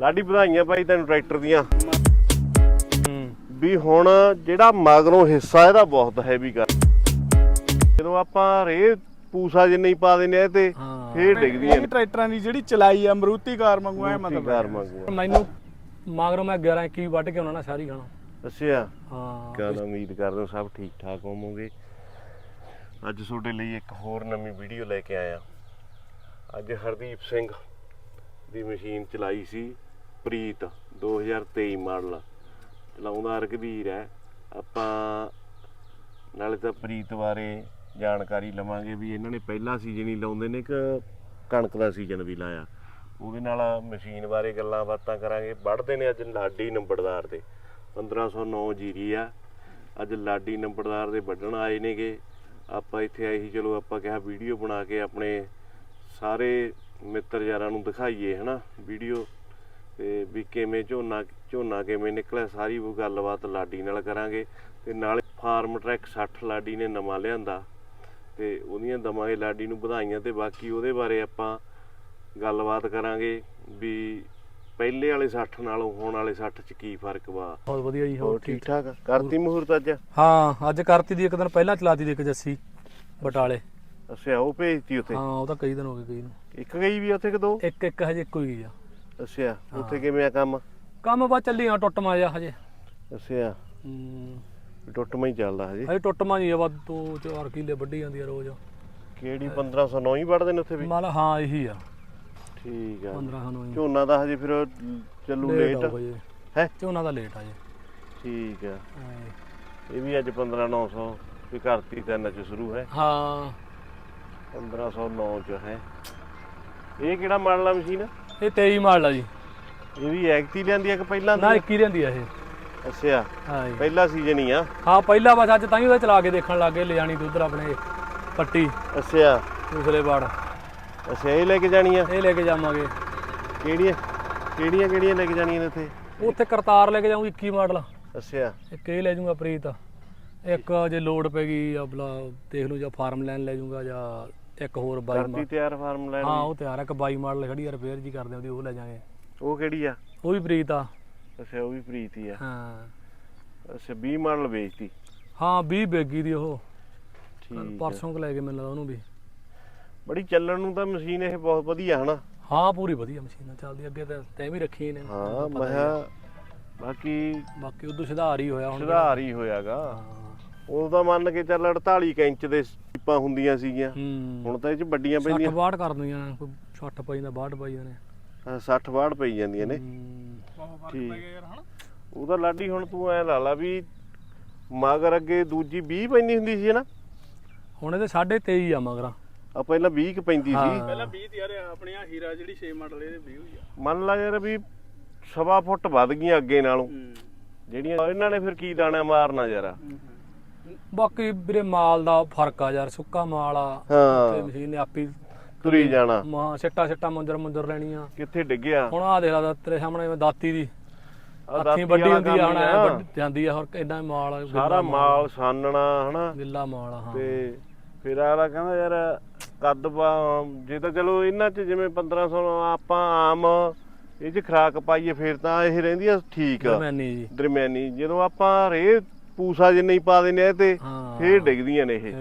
ਲਾਡੀ ਵਧਾਈਆਂ ਭਾਈ ਤੈਨੂੰ ਟਰੈਕਟਰ ਦੀਆਂ। ਹੂੰ। ਵੀ ਹੁਣ ਜਿਹੜਾ ਮਗਰੋਂ ਹਿੱਸਾ ਇਹਦਾ ਬਹੁਤ ਹੈਵੀ ਕਰ ਜਦੋਂ ਆਪਾਂ ਰੇ ਪੂਸਾ ਜੇ ਨਹੀਂ ਪਾ ਇਹ ਤੇ ਹਾਂ। ਫੇਰ ਡਿੱਗਦੀਆਂ ਇਹ ਟਰੈਕਟਰਾਂ ਦੀ ਜਿਹੜੀ ਚਲਾਈ ਆ ਮਰੂਤੀ ਕਾਰ ਵਾਂਗੂ ਐ ਮਤਲਬ ਕਾਰ ਮੈਨੂੰ ਮਗਰੋਂ ਮੈਂ 11 21 ਵੱਢ ਕੇ ਆਉਣਾ ਨਾ ਸਾਰੀ ਗਾਣਾ ਅੱਛਾ। ਹਾਂ। ਕਿਆ ਉਮੀਦ ਕਰਦੇ ਹਾਂ ਸਭ ਠੀਕ ਠਾਕ ਹੋਵੋਗੇ। ਅੱਜ ਤੁਹਾਡੇ ਲਈ ਇੱਕ ਹੋਰ ਨਵੀਂ ਵੀਡੀਓ ਲੈ ਕੇ ਆਇਆ। ਅੱਜ ਹਰਦੀਪ ਸਿੰਘ ਦੀ ਮਸ਼ੀਨ ਚਲਾਈ ਸੀ। ਪ੍ਰੀਤ 2023 ਮਾਡਲ। ਚਲਾਉਂਦਾ ਰਘਵੀਰ ਹੈ। ਆਪਾਂ ਨਾਲੇ ਤਾਂ ਪ੍ਰੀਤ ਬਾਰੇ ਜਾਣਕਾਰੀ ਲਵਾਂਗੇ ਵੀ ਇਹਨਾਂ ਨੇ ਪਹਿਲਾ ਸੀਜ਼ਨ ਹੀ ਲਾਉਂਦੇ ਨੇ ਕਿ ਕਣਕ ਦਾ ਸੀਜ਼ਨ ਵੀ ਲਾਇਆ। ਉਹਦੇ ਨਾਲ ਮਸ਼ੀਨ ਬਾਰੇ ਗੱਲਾਂ ਬਾਤਾਂ ਕਰਾਂਗੇ। ਵੱਢਦੇ ਨੇ ਅੱਜ ਲਾਡੀ ਨੰਬਰਦਾਰ ਦੇ। 1509 ਜੀਰੀ ਆ। ਅੱਜ ਲਾਡੀ ਨੰਬਰਦਾਰ ਦੇ ਵੱਢਣ ਆਏ ਨੇਗੇ। ਆਪਾਂ ਇੱਥੇ ਆਏ ਸੀ, ਚਲੋ ਆਪਾਂ ਕਿਹਾ ਵੀਡੀਓ ਬਣਾ ਕੇ ਆਪਣੇ ਸਾਰੇ ਮਿੱਤਰ ਯਾਰਾਂ ਨੂੰ ਦਿਖਾਈਏ, ਹਨਾ? ਵੀਡੀਓ ਤੇ ਵੀ ਕਿਵੇਂ ਝੋਨਾ ਝੋਨਾ ਕਿਵੇਂ ਨਿਕਲਿਆ ਸਾਰੀ ਉਹ ਗੱਲਬਾਤ ਲਾਡੀ ਨਾਲ ਕਰਾਂਗੇ। ਤੇ ਨਾਲੇ ਫਾਰਮ ਟਰੈਕ 60 ਲਾਡੀ ਨੇ ਨਵਾਂ ਲਿਆਂਦਾ। ਤੇ ਉਹਦੀਆਂ ਦਵਾਂਗੇ ਲਾਡੀ ਨੂੰ ਵਧਾਈਆਂ ਤੇ ਬਾਕੀ ਉਹਦੇ ਬਾਰੇ ਆਪਾਂ ਗੱਲਬਾਤ ਕਰਾਂਗੇ ਵੀ ਪਹਿਲੇ ਵਾਲੇ 60 ਨਾਲੋਂ ਹੁਣ ਵਾਲੇ 60 ਚ ਕੀ ਫ਼ਰਕ ਵਾ। ਬਹੁਤ ਵਧੀਆ ਜੀ ਹੋਰ ਠੀਕ ਠਾਕ ਕਰਤੀ ਮਹੂਰਤ ਅੱਜ? ਹਾਂ ਅੱਜ ਕਰਤੀ ਦੀ ਇੱਕ ਦਿਨ ਪਹਿਲਾਂ ਚਲਾਤੀ ਦੀ ਇੱਕ ਜੱਸੀ ਬਟਾਲੇ। ਅੱਛਾ ਉਹ ਭੇਜਤੀ ਉੱਥੇ? ਹਾਂ ਉਹ ਤਾਂ ਕਈ ਦਿਨ ਹੋ ਗਏ ਕਈ ਨੂੰ। ਇੱਕ ਗਈ ਵੀ ਉੱਥੇ ਕਿ ਦੋ? ਇੱਕ ਇੱਕ ਹਜੇ ਇੱਕੋ ਹੀ ਆ। ਅੱਛਾ ਉੱਥੇ ਕਿਵੇਂ ਆ ਕੰਮ? ਕੰਮ ਬਾ ਚੱਲੀ ਆ ਟੁੱਟਮਾ ਜਾ ਹਜੇ। ਅੱਛਾ। ਹੂੰ। ਟੁੱਟਮਾ ਹੀ ਚੱਲਦਾ ਹਜੇ। ਹਜੇ ਟੁੱਟਮਾ ਜੀ ਆ ਵਾ ਦੋ ਚਾਰ ਕਿੱਲੇ ਵੱਢੀ ਜਾਂਦੀ ਆ ਰੋਜ਼। ਕਿਹੜੀ 1509 ਹੀ ਵੜਦੇ ਨੇ ਉੱਥੇ ਵੀ? ਮਾਲ ਹਾਂ ਇਹੀ ਆ। ਠੀਕ ਆ। 15 ਨੂੰ ਝੋਨਾ ਦਾ ਹਜੇ ਫਿਰ ਚੱਲੂ ਲੇਟ ਹੈ? ਝੋਨਾ ਦਾ ਲੇਟ ਆ ਜੀ। ਠੀਕ ਆ। ਇਹ ਵੀ ਅੱਜ 15900 ਵੀ ਕਰਤੀ ਤਿੰਨ ਚ ਸ਼ੁਰੂ ਹੈ। ਹਾਂ। 1509 ਚ ਹੈ। ਇਹ ਕਿਹੜਾ ਮਾਡਲ ਆ ਮਸ਼ੀਨ? ਇਹ 23 ਮਾਡਲ ਆ ਜੀ। ਇਹ ਵੀ ਐਕਟੀ ਲਿਆਂਦੀ ਆ ਕਿ ਪਹਿਲਾਂ ਨਾ ਦੀ 21 ਰਹਿੰਦੀ ਆ ਇਹ। ਅੱਛਾ ਹਾਂ ਜੀ। ਪਹਿਲਾ ਸੀਜ਼ਨ ਹੀ ਆ। ਹਾਂ ਪਹਿਲਾ ਬਸ ਅੱਜ ਤਾਂ ਹੀ ਉਹਦਾ ਚਲਾ ਕੇ ਦੇਖਣ ਲੱਗੇ ਲੈ ਜਾਣੀ ਤੇ ਉਧਰ ਆਪਣੇ ਪੱਟੀ ਅੱਛਾ। ਦੂਸਰੇ ਬਾੜ ਅੱਛਾ ਇਹ ਲੈ ਕੇ ਜਾਣੀ ਆ? ਇਹ ਲੈ ਕੇ ਜਾਵਾਂਗੇ। ਕਿਹੜੀਆਂ ਕਿਹੜੀਆਂ ਕਿਹੜੀਆਂ ਲੈ ਕੇ ਜਾਣੀਆਂ ਨੇ ਇੱਥੇ ਉੱਥੇ ਕਰਤਾਰ ਲੈ ਕੇ ਜਾਊਂ 21 ਮਾਡਲ। ਅੱਛਾ। ਇੱਕ ਇਹ ਲੈ ਜਾਊਂਗਾ ਪ੍ਰੀਤ। ਇੱਕ ਜੇ ਲੋਡ ਪੈ ਗਈ ਆਪਣਾ ਦੇਖ ਲਓ ਜਾਂ ਫਾਰਮ ਲੈਣ ਲੈ ਜਾਊਂਗਾ ਜਾਂ ਇੱਕ ਹੋਰ ਬਾਈ ਕਰਤੀ ਤਿਆਰ ਫਾਰਮ ਲੈਣ ਹਾਂ ਉਹ ਤਿਆਰ ਆ ਇੱਕ ਬਾਈ ਮਾਡਲ ਖੜੀ ਆ ਰਿਪੇਅਰ ਜੀ ਕਰਦੇ ਉਹਦੀ ਉਹ ਲੈ ਜਾਾਂਗੇ ਉਹ ਕਿਹੜੀ ਆ? ਉਹ ਵੀ ਪ੍ਰੀਤ ਆ। ਅੱਛਾ ਉਹ ਵੀ ਪ੍ਰੀਤ ਹੀ ਆ। ਹਾਂ। ਅੱਛਾ 20 ਮਾਡਲ ਵੇਚਤੀ। ਹਾਂ 20 ਬੇਗੀ ਦੀ ਉਹ। ਠੀਕ ਆ। ਪਰਸੋਂ ਕੁ ਲੈ ਕੇ ਮਿਲਦਾ ਉਹਨੂੰ ਵੀ। ਬੜੀ ਚੱਲਣ ਨੂੰ ਤਾਂ ਮਸ਼ੀਨ ਇਹ ਬਹੁਤ ਵਧੀਆ ਹਨਾ? ਹਾਂ ਪੂਰੀ ਵਧੀਆ ਮਸ਼ੀਨ ਚੱਲਦੀ ਅੱਗੇ ਤਾਂ ਤੈਂ ਵੀ ਰੱਖੀ ਨੇ ਹਾਂ ਤੈਨੂੰ ਪਤਾ ਮੈਂ ਹੀ ਆ। ਕਿਹਾ ਬਾਕੀ ਬਾਕੀ ਉਦੋਂ ਸੁਧਾਰ ਹੀ ਹੋਇਆ ਹੁਣ ਸੁਧਾਰ ਹੀ ਹੋਇਆਗਾ। ਹਾਂ। ਉਦੋਂ ਮੰਨ ਕੇ ਚੱਲ 48 ਕੁ ਇੰਚ ਦੇ ਸੀਪਾਂ ਹੁੰਦੀਆਂ ਸੀਗੀਆਂ। ਹੁਣ ਤਾਂ ਇਹ ਚ ਵੱਡੀਆਂ 60 ਪੈਂਦੀਆਂ ਬਾੜ ਕਰ ਦਿੰਦੀਆਂ ਕੋਈ 60 ਪਈ ਦਾ 62 ਪਈ ਨੇ। 60 ਬਾੜ ਪਈ ਜਾਂਦੀਆਂ ਨੇ। ਬਹੁਤ ਫ਼ਰਕ ਠੀਕ। ਪੈ ਗਿਆ ਯਾਰ ਹਨਾ? ਉਹਦਾ ਲਾਡੀ ਹੁਣ ਤੂੰ ਐ ਲਾ ਲਾ ਵੀ ਮਗਰ ਅੱਗੇ ਦੂਜੀ 20 ਪੈਂਦੀ ਹੁੰਦੀ ਸੀ ਨਾ ਹੁਣ ਇਹਦੇ 23.5 ਆ ਮਗਰਾਂ। ਆ ਪਹਿਲਾਂ 20 ਕੁ ਪੈਂਦੀ ਸੀ। ਪਹਿਲਾਂ 20 ਦੀ ਯਾਰ ਆਪਣੀ ਆ ਹੀਰਾ ਜਿਹੜੀ 6 ਮਾਡਲ ਇਹਦੇ 20 ਹੋਈ ਆ। ਮੰਨ ਲਾ ਯਾਰ ਵੀ ਸਵਾ ਫੁੱਟ ਵੱਧ ਗਈਆਂ ਅੱਗੇ ਨਾਲੋਂ। ਜਿਹੜੀਆਂ ਇਹਨਾਂ ਨੇ ਫਿਰ ਕੀ ਦਾਣਾ ਮਾਰਨਾ ਯਾਰ? ਬਾਕੀ ਵੀਰੇ ਮਾਲ ਦਾ ਫ਼ਰਕ ਆ ਯਾਰ ਸੁੱਕਾ ਮਾਲ ਆ। ਤੇ ਹਾਂ ਮਸ਼ੀਨ ਨੇ ਆਪੀ ਤੁਰੀ ਜਾਣਾ। ਮਾ ਸਿੱਟਾ ਸਿੱਟਾ ਮੁੰਜਰ ਮੁੰਜਰ ਲੈਣੀ ਆ ਕਿੱਥੇ ਡਿੱਗਿਆ? ਹੁਣ ਆ ਦੇਖ ਲਾ ਤੇਰੇ ਸਾਹਮਣੇ ਮੈਂ ਦਾਤੀ ਦੀ। ਆਹ ਵੱਡੀ ਵਾਲਾ ਹੁੰਦੀ ਆ ਹੁਣ ਐਂ ਆ। ਵੱਢ ਜਾਂਦੀ ਆ ਹੋਰ ਇੰਨਾ ਮਾਲ ਆ, ਸਾਰਾ ਮਾਲ। ਸਾਨਣਾ ਹਨਾ ਗਿੱਲਾ ਮਾਲ ਆ, ਹਾਂ। ਤੇ ਫਿਰ ਆਲਾ ਕਹਿੰਦਾ ਯਾਰ ਕੱਦ ਪਾ- ਜੇ ਤਾਂ ਚਲੋ ਇਹਨਾਂ ਚ ਜਿਵੇਂ 1500 ਆਪਾਂ ਆਮ ਇਹ ਚ ਖਰਾਕ ਪਾਈਏ ਫਿਰ ਤਾਂ ਇਹ ਰਹਿੰਦੀ ਆ ਠੀਕ। ਆ ਮੈਨੀ ਜੀ। ਦਰਮਿਆਨੀ। ਜਦੋਂ ਆਪਾਂ ਰੇ ਪੂਸਾ ਜੇ ਨਹੀਂ ਪਾ ਦਿੰਦੇ ਇਹ ਤੇ ਹਾਂ। ਫੇਰ ਡਿੱਗਦੀਆਂ ਨੇ ਇਹ।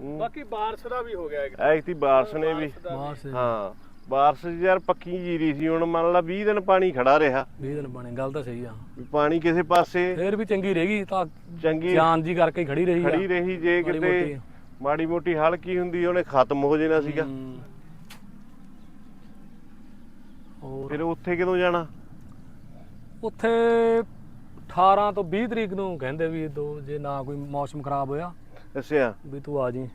ਹੂੰ। ਬਾਕੀ ਬਾਰਸ ਦਾ ਵੀ ਹੋ ਗਿਆ ਇੱਕ। ਐਕਤੀ ਬਾਰਸ ਨੇ ਵੀ। ਬਾਹਰ ਸੇ ਹਾਂ। ਬਾਰਸ ਯਾਰ ਪੱਕੀ ਜੀਰੀ ਸੀ ਹੁਣ ਮੰਨ ਲਾ 20 ਦਿਨ ਪਾਣੀ ਖੜਾ ਰਿਹਾ। 20 ਦਿਨ ਬਣੇ ਗੱਲ ਤਾਂ ਸਹੀ ਆ। ਵੀ ਪਾਣੀ ਕਿਸੇ ਪਾਸੇ ਫੇਰ ਵੀ ਚੰਗੀ ਰਹੇਗੀ ਤਾਂ ਚੰਗੀ ਜਾਨ ਜੀ ਕਰਕੇ ਹੀ ਖੜੀ ਰਹੀ ਆ। ਖੜੀ ਰਹੀ ਜੇ ਮਾੜੀ ਕਿਤੇ ਮੋਟੀ। ਮਾੜੀ ਮੋਟੀ ਹਲਕੀ ਹੁੰਦੀ ਉਹਨੇ ਖਤਮ ਹੋ ਜਾਣਾ ਸੀਗਾ। ਹੂੰ। ਹੋਰ? ਫਿਰ ਉੱਥੇ ਕਦੋਂ ਜਾਣਾ? ਉੱਥੇ 18 ਤੋਂ 20 ਤਰੀਕ ਨੂੰ ਕਹਿੰਦੇ ਵੀ ਦੋ ਜੇ ਨਾ ਕੋਈ ਮੌਸਮ ਖਰਾਬ ਹੋਇਆ। ਅੱਛਾ। ਵੀ ਤੂੰ ਆ ਜੀ।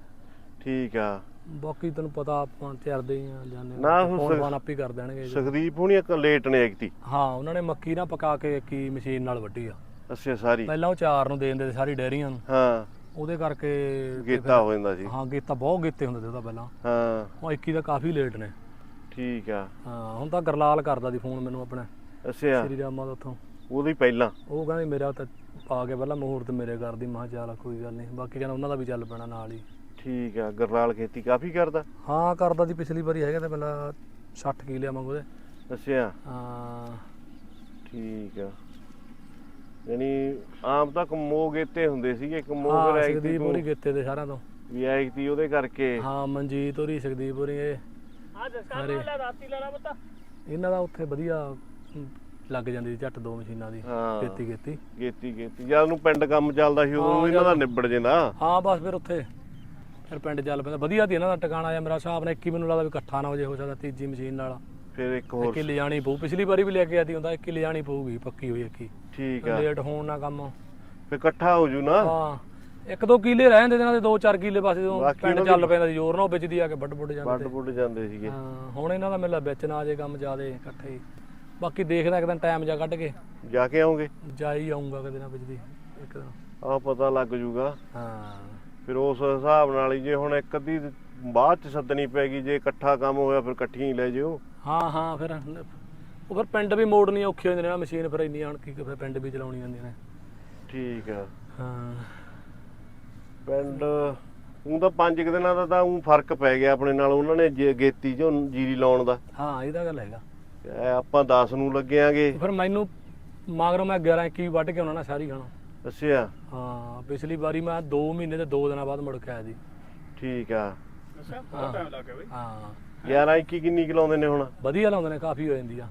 ਠੀਕ ਆ। ਬਾਕੀ ਤੈਨੂੰ ਪਤਾ ਆਪਾਂ ਹੀ ਆ ਜਾਣੇ ਨਾ ਹੁਣ ਫੋਨ ਸ- ਫਾਨ ਆਪੇ ਕਰ ਦੇਣਗੇ ਜੀ। ਸੁਖਦੀਪ ਹੁਣੀ ਇੱਕ ਲੇਟ ਨੇ ਐਕਤੀ ਹਾਂ ਉਹਨਾਂ ਨੇ ਮੱਕੀ ਨਾ ਪਕਾ ਕੇ ਕੀ ਮਸ਼ੀਨ ਨਾਲ ਵੱਢੀ ਆ। ਅੱਛਾ ਸਾਰੀ। ਪਹਿਲਾਂ ਉਹ ਚਾਰ ਨੂੰ ਦੇ ਦਿੰਦੇ ਸੀ ਸਾਰੀ ਡੈਰੀਆਂ ਨੂੰ। ਹਾਂ। ਉਹਦੇ ਕਰਕੇ ਤੇ ਗੀਤਾ ਹੋ ਜਾਂਦਾ ਸੀ। ਫਿਰ- ਹਾਂ ਗੀਤਾ ਬਹੁਤ ਗੀਤੇ ਹੁੰਦੇ ਸੀ ਉਹਦਾ ਪਹਿਲਾਂ। ਹਾਂ। ਉਹ 21 ਦਾ ਕਾਫੀ ਲੇਟ ਨੇ। ਠੀਕ ਆ। ਹਾਂ ਹੁਣ ਤਾਂ ਗਰਲਾਲ ਕਰਦਾ ਦੀ ਫੋਨ ਮੈਨੂੰ ਆਪਣਾ। ਅੱਛਾ। ਸ੍ਰੀ ਰਾਮਾ ਦਾ ਉੱਥੋਂ। ਉਹਦੀ ਪਹਿਲਾਂ। ਉਹ ਕਹਿੰਦੇ ਮੇਰਾ ਤਾਂ ਪਾ ਕੇ ਪਹਿਲਾਂ ਮਹੂਰਤ ਮੇਰੇ ਕਰਦੀ ਮਹਾ ਚੱਲ ਕੋਈ ਗੱਲ ਨਹੀਂ। ਬਾਕੀ ਕਹਿੰਦਾ ਉਹਨਾਂ ਦਾ ਵੀ ਚੱਲ ਪੈਣਾ ਨਾਲ ਹੀ। ਠੀਕ ਆ ਗਰਲਾਲ ਖੇਤੀ ਕਾਫੀ ਕਰਦਾ? ਹਾਂ ਕਰਦਾ ਦੀ ਪਿਛਲੀ ਵਾਰੀ ਹੈਗਾ ਤੇ ਪਹਿਲਾਂ 60 ਕਿੱਲੇ ਮੰਗੋ ਦੇ ਅੱਛਾ। ਹਾਂ। ਠੀਕ ਆ। ਯਾਨੀ ਆਮ ਤਾਂ ਕਮੋ ਗੇਤੇ ਹੁੰਦੇ ਸੀਗੇ ਕਮੋ ਹਾਂ ਹੋਰੀ ਤੂੰ ਗਿੱਤੇ ਦੇ ਸਾਰਿਆਂ ਤੋਂ। ਵੀ ਐਕਤੀ ਉਹਦੇ ਕਰਕੇ। ਹਾਂ ਮਨਜੀਤ ਹੋਰੀ ਸਕਦੀਪ ਹੋਰੀ ਇਹ ਆ ਜਸਕਾ। ਲੈ ਰਾਤੀ ਲੈ ਲਾ ਪਤਾ। ਇਹਨਾਂ ਦਾ ਉੱਥੇ ਵਧੀਆ ਲੱਗ ਜਾਂਦੀ ਸੀ ਝੱਟ ਦੋ ਮਸ਼ੀਨਾਂ ਦੀ ਹਾਂ। ਖੇਤੀ ਖੇਤੀ। ਗੇਤੀ ਗੇਤੀ ਜਦ ਨੂੰ ਪਿੰਡ ਕੰਮ ਚੱਲਦਾ ਸੀ ਉਦੋਂ ਇਹਨਾਂ ਦਾ ਨਿਬੜ ਜਾਂਦਾ ਹਾਂ ਬਸ ਫਿਰ ਉੱਥੇ ਫਿਰ ਪਿੰਡ ਚੱਲ ਪੈਂਦਾ। ਵਧੀਆ ਦੀ ਇਹਨਾਂ ਦਾ ਟਿਕਾਣਾ ਜਾਂ ਮੇਰਾ ਹਿਸਾਬ ਨਾਲ ਇੱਕ ਹੀ ਮੈਨੂੰ ਲੱਗਦਾ ਵੀ ਇਕੱਠਾ ਨਾ ਹੋ ਜੇ ਹੋ ਸਕਦਾ ਤੀਜੀ ਮਸ਼ੀਨ ਨਾਲ। ਫਿਰ ਇੱਕ ਇੱਕ ਹੋਰ ਹੀ ਲਿਜਾਣੀ ਪਊ। ਪਿਛਲੀ ਵਾਰੀ ਵੀ ਲੈ ਕੇ ਆਦੀ ਹੁੰਦਾ ਇੱਕ ਹੀ ਲਿਜਾਣੀ ਪਊਗੀ ਪੱਕੀ ਹੋਈ ਇੱਕ ਹੀ। ਠੀਕ ਆ। ਲੇਟ ਹੋਣ ਨਾ ਕੰਮ। ਫਿਰ ਇਕੱਠਾ ਹੋ ਜੂ ਨਾ। ਹਾਂ ਇੱਕ ਦੋ ਕਿੱਲੇ ਰਹਿ ਜਾਂਦੇ ਇਹਨਾਂ ਦੇ ਦੋ ਚਾਰ ਕਿੱਲੇ ਬਸ ਜਦੋਂ ਬਾਕੀ ਪਿੰਡ ਚੱਲ ਪੈਂਦਾ ਸੀ ਜ਼ੋਰ ਨਾਲ ਉਹ ਵਿੱਚ ਦੀ ਆ ਕੇ ਵੱਡ ਵੱਡ ਜਾਂਦੇ ਵੱਡ ਤੇ। ਵੁੱਡ ਜਾਂਦੇ ਸੀਗੇ। ਹਾਂ ਹੁਣ ਇਹਨਾਂ ਦਾ ਮੇਲਾ ਵਿੱਚ ਨਾ ਆ ਜੇ ਕੰਮ ਜ਼ਿਆਦੇ ਇਕੱਠੇ। ਹੀ ਬਾਕੀ ਦੇਖਦਾ ਇੱਕ ਦਿਨ ਟਾਈਮ ਜਾ ਕੱਢ ਕੇ। ਜਾ ਕੇ ਆਉਂਗੇ? ਜਾ ਹੀ ਆਉਂਗਾ ਕਦੇ ਨਾ ਦੀ ਇੱਕ ਦਿਨ। ਆ ਪਤਾ ਲੱਗ ਜੂਗਾ। ਹਾਂ। ਫਿਰ ਉਸ ਹਿਸਾਬ ਨਾਲ ਹੀ ਜੇ ਹੁਣ ਇੱਕ ਅੱਧੀ ਬਾਅਦ ਚ ਸੱਦਣੀ ਪੈਗੀ ਜੇ ਇਕੱਠਾ ਕੰਮ ਹੋਇਆ ਫਿਰ ਇਕੱਠੀਆਂ ਹੀ ਲੈ ਜਿਓ। ਹਾਂ ਹਾਂ ਫਿਰ ਉਹ ਫਿਰ ਪਿੰਡ ਵੀ ਮੋੜਨੀ ਔਖੀ ਹੋ ਜਾਂਦੀ ਨੇ ਮਸ਼ੀਨ ਫਿਰ ਇੰਨੀ ਆਣ ਕੀ ਫਿਰ ਪਿੰਡ ਵੀ ਚਲਾਉਣੀ ਜਾਂਦੀਆਂ ਨੇ। ਠੀਕ ਆ। ਹਾਂ। ਪਿੰਡ ਉਹ ਤਾਂ ਪੰਜ ਕੁ ਦਿਨਾਂ ਦਾ ਤਾਂ ਉਹ ਫ਼ਰਕ ਪੈ ਗਿਆ ਆਪਣੇ ਨਾਲ ਉਹਨਾਂ ਨੇ ਜੇ ਗੇਤੀ ਚੋਂ ਜੀਰੀ ਲਾਉਣ ਦਾ। ਹਾਂ ਇਹਦਾ ਗੱਲ ਹੈਗਾ। ਇਹ ਆਪਾਂ 10 ਨੂੰ ਲੱਗਿਆਂਗੇ। ਫਿਰ ਮੈਨੂੰ ਮਗਰੋਂ ਮੈਂ 11 21 ਵੱਢ ਕੇ ਆਉਣਾ ਨਾ ਸਾਰੀ ਖਾਣਾ। ਅੱਛਾ ਹਾਂ ਪਿਛਲੀ ਵਾਰੀ ਮੈਂ 2 ਮਹੀਨੇ ਤੇ 2 ਦਿਨਾਂ ਬਾਅਦ ਮੁੜ ਕੇ ਆਇਆ ਸੀ। ਠੀਕ ਆ। ਅੱਛਾ ਬਹੁਤ ਟਾਈਮ ਲੱਗ ਗਿਆ ਬਈ। ਹਾਂ। 11 21 ਕਿੰਨੀ ਕੁ ਲਾਉਂਦੇ ਨੇ ਹੁਣ? ਵਧੀਆ ਲਾਉਂਦੇ ਨੇ ਕਾਫੀ ਹੋ ਜਾਂਦੀ ਆ।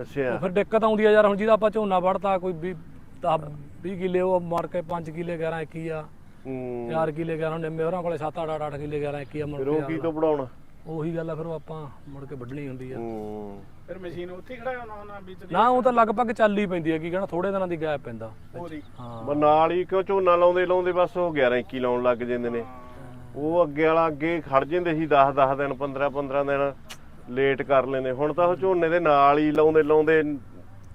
ਅੱਛਾ ਫਿਰ ਦਿੱਕਤ ਆਉਂਦੀ ਆ ਯਾਰ ਹੁਣ ਜਿਹਦਾ ਆਪਾਂ ਝੋਨਾ ਵੜਤਾ ਕੋਈ ਵੀ 10 20 ਕਿੱਲੇ ਉਹ ਮਾਰ ਕੇ 5 ਕਿੱਲੇ 11 21 ਆ। ਹੂੰ, 4 ਕਿੱਲੇ 11 ਨਿੰਮੇ ਹੋਰਾਂ ਕੋਲੇ 7 8 8 ਕਿੱਲੇ 11 21 ਆ ਮੁੜ ਫਿਰ ਕੇ ਉਹ ਕੀ ਤੋਂ ਪੜਾਉਣਾ ਉਹੀ ਗੱਲ ਆ ਫਿਰ ਉਹ ਆਪਾਂ ਮੁੜ ਕੇ ਵੱਢਣੀ ਹੁੰਦੀ ਆ। ਹੂੰ। ਫਿਰ ਮਸ਼ੀਨ ਉੱਥੇ ਹੀ ਖੜਾਇਆ ਹੋਣਾ ਉਹਨਾਂ ਵਿੱਚ ਨਾ ਉਹ ਤਾਂ ਲਗਭਗ ਚੱਲ ਹੀ ਪੈਂਦੀ ਹੈ ਕੀ ਕਹਿਣਾ ਥੋੜੇ ਦਿਨਾਂ ਦੀ ਗੈਪ ਪੈਂਦਾ। ਹੋਰੀ ਹਾਂ। ਬਸ ਨਾਲ ਹੀ ਕਿਉਂ ਝੋਨਾ ਲਾਉਂਦੇ ਲਾਉਂਦੇ ਬਸ ਉਹ 11 21 ਲਾਉਣ ਲੱਗ ਜਾਂਦੇ ਨੇ। ਉਹ ਅੱਗੇ ਵਾਲਾ ਅੱਗੇ ਖੜ ਜਾਂਦੇ ਸੀ 10 10 ਦਿਨ 15 15 ਦਿਨ ਲੇਟ ਕਰ ਲੈਂਦੇ। ਹੁਣ ਤਾਂ ਉਹ ਝੋਨੇ ਦੇ ਨਾਲ ਹੀ ਲਾਉਂਦੇ ਲਾਉਂਦੇ